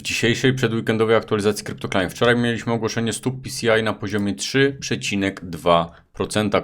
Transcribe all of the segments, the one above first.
W dzisiejszej przedweekendowej aktualizacji CryptoCline wczoraj mieliśmy ogłoszenie stóp PCI na poziomie 3,2%,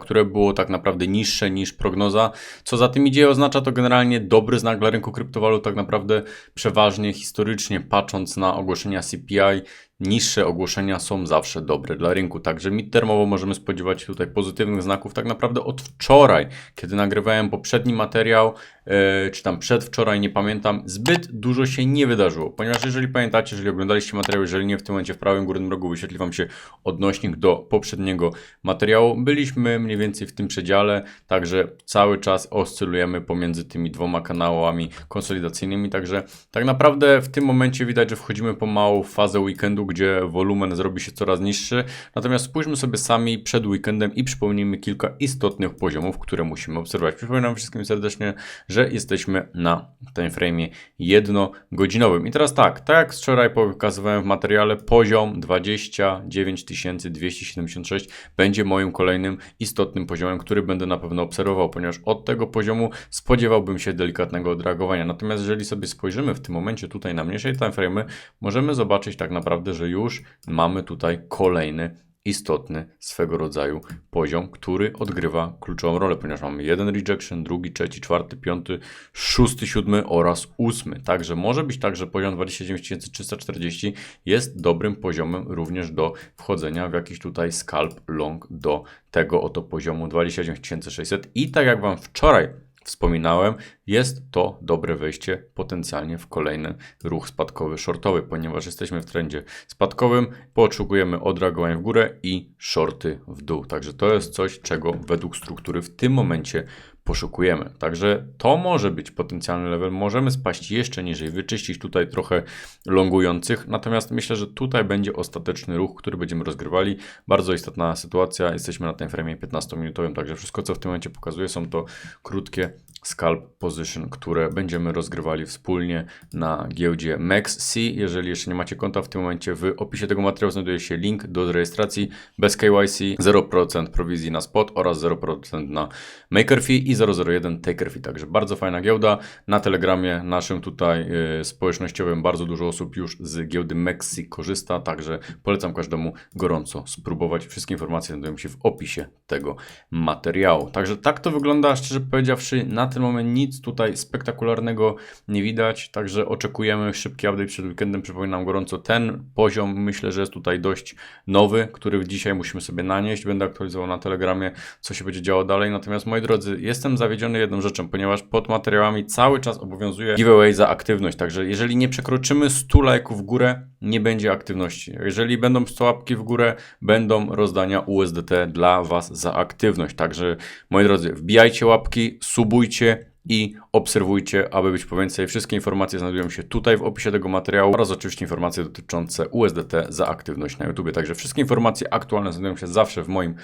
które było tak naprawdę niższe niż prognoza. Co za tym idzie, oznacza to generalnie dobry znak dla rynku kryptowalut, tak naprawdę przeważnie historycznie patrząc na ogłoszenia CPI, niższe ogłoszenia są zawsze dobre dla rynku. Także midtermowo możemy spodziewać się tutaj pozytywnych znaków. Tak naprawdę od wczoraj, kiedy nagrywałem poprzedni materiał, e, czy tam przedwczoraj, nie pamiętam, zbyt dużo się nie wydarzyło. Ponieważ jeżeli pamiętacie, jeżeli oglądaliście materiał, jeżeli nie w tym momencie w prawym górnym rogu wyświetli Wam się odnośnik do poprzedniego materiału, byliśmy mniej więcej w tym przedziale, także cały czas oscylujemy pomiędzy tymi dwoma kanałami konsolidacyjnymi. Także tak naprawdę w tym momencie widać, że wchodzimy pomału w fazę weekendu, gdzie wolumen zrobi się coraz niższy. Natomiast spójrzmy sobie sami przed weekendem i przypomnijmy kilka istotnych poziomów, które musimy obserwować. Przypominam wszystkim serdecznie, że jesteśmy na timeframe jednogodzinowym. I teraz tak, tak jak wczoraj pokazywałem w materiale, poziom 29 276 będzie moim kolejnym istotnym poziomem, który będę na pewno obserwował, ponieważ od tego poziomu spodziewałbym się delikatnego odreagowania. Natomiast jeżeli sobie spojrzymy w tym momencie tutaj na mniejszej timeframe, możemy zobaczyć tak naprawdę, że już mamy tutaj kolejny istotny swego rodzaju poziom, który odgrywa kluczową rolę, ponieważ mamy jeden rejection, drugi, trzeci, czwarty, piąty, szósty, siódmy oraz ósmy. Także może być tak, że poziom 29340 jest dobrym poziomem również do wchodzenia w jakiś tutaj scalp long do tego oto poziomu 29600 i tak jak Wam wczoraj wspominałem, jest to dobre wejście potencjalnie w kolejny ruch spadkowy, shortowy, ponieważ jesteśmy w trendzie spadkowym, potrzebujemy odreagowań w górę i shorty w dół. Także to jest coś, czego według struktury w tym momencie poszukujemy. Także to może być potencjalny level. Możemy spaść jeszcze niżej, wyczyścić tutaj trochę longujących. Natomiast myślę, że tutaj będzie ostateczny ruch, który będziemy rozgrywali. Bardzo istotna sytuacja. Jesteśmy na tym frame 15-minutowym, także wszystko, co w tym momencie pokazuję, są to krótkie scalp position, które będziemy rozgrywali wspólnie na giełdzie MaxC. Jeżeli jeszcze nie macie konta w tym momencie, w opisie tego materiału znajduje się link do rejestracji bez KYC, 0% prowizji na spot oraz 0% na maker fee i 001 taker fee. Także bardzo fajna giełda. Na Telegramie naszym tutaj y, społecznościowym bardzo dużo osób już z giełdy MaxC korzysta, także polecam każdemu gorąco spróbować. Wszystkie informacje znajdują się w opisie tego materiału. Także tak to wygląda, szczerze powiedziawszy, na ten moment nic tutaj spektakularnego nie widać, także oczekujemy szybki update przed weekendem. Przypominam gorąco, ten poziom myślę, że jest tutaj dość nowy, który dzisiaj musimy sobie nanieść. Będę aktualizował na Telegramie, co się będzie działo dalej. Natomiast moi drodzy, jestem zawiedziony jedną rzeczą, ponieważ pod materiałami cały czas obowiązuje giveaway za aktywność. Także jeżeli nie przekroczymy 100 lajków w górę, nie będzie aktywności. Jeżeli będą 100 łapki w górę, będą rozdania USDT dla Was za aktywność. Także moi drodzy, wbijajcie łapki, subujcie i obserwujcie, aby być po więcej. Wszystkie informacje znajdują się tutaj w opisie tego materiału oraz oczywiście informacje dotyczące USDT za aktywność na YouTube. Także wszystkie informacje aktualne znajdują się zawsze w moim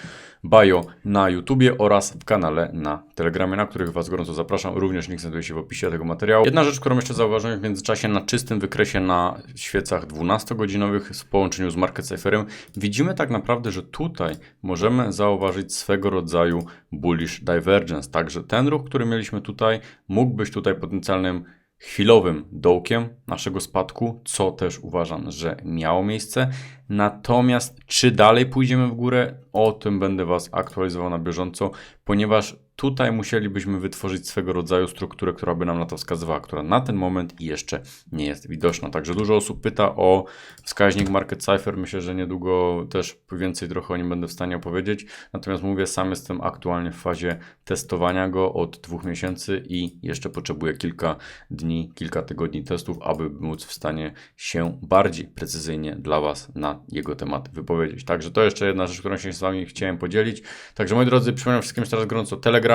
bio na YouTube oraz w kanale na Telegramie, na których Was gorąco zapraszam. Również link znajduje się w opisie tego materiału. Jedna rzecz, którą jeszcze zauważyłem w międzyczasie na czystym wykresie na świecach 12-godzinowych w połączeniu z Market Cypherem, widzimy tak naprawdę, że tutaj możemy zauważyć swego rodzaju bullish divergence. Także ten ruch, który mieliśmy tutaj, mógł być tutaj potencjalnym chwilowym dołkiem naszego spadku, co też uważam, że miało miejsce. Natomiast czy dalej pójdziemy w górę, o tym będę Was aktualizował na bieżąco, ponieważ tutaj musielibyśmy wytworzyć swego rodzaju strukturę, która by nam na to wskazywała, która na ten moment jeszcze nie jest widoczna. Także dużo osób pyta o wskaźnik Market Cypher. Myślę, że niedługo też więcej trochę o nim będę w stanie opowiedzieć. Natomiast mówię, sam jestem aktualnie w fazie testowania go od dwóch miesięcy i jeszcze potrzebuję kilka dni, kilka tygodni testów, aby móc w stanie się bardziej precyzyjnie dla Was na jego temat wypowiedzieć. Także to jeszcze jedna rzecz, którą się z Wami chciałem podzielić. Także moi drodzy, przypominam wszystkim jeszcze raz gorąco Telegram,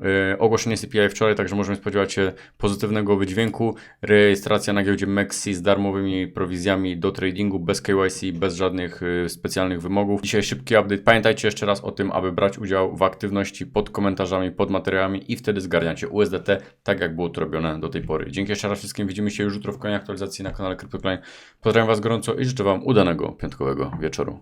yy, ogłoszenie CPI wczoraj, także możemy spodziewać się pozytywnego wydźwięku. Rejestracja na giełdzie Mexi z darmowymi prowizjami do tradingu, bez KYC, bez żadnych yy, specjalnych wymogów. Dzisiaj szybki update. Pamiętajcie jeszcze raz o tym, aby brać udział w aktywności pod komentarzami, pod materiałami i wtedy zgarniacie USDT, tak jak było to robione do tej pory. Dzięki jeszcze raz wszystkim. Widzimy się już jutro w kolejnej aktualizacji na kanale CryptoCline. Pozdrawiam Was gorąco i życzę Wam udanego piątkowego wieczoru.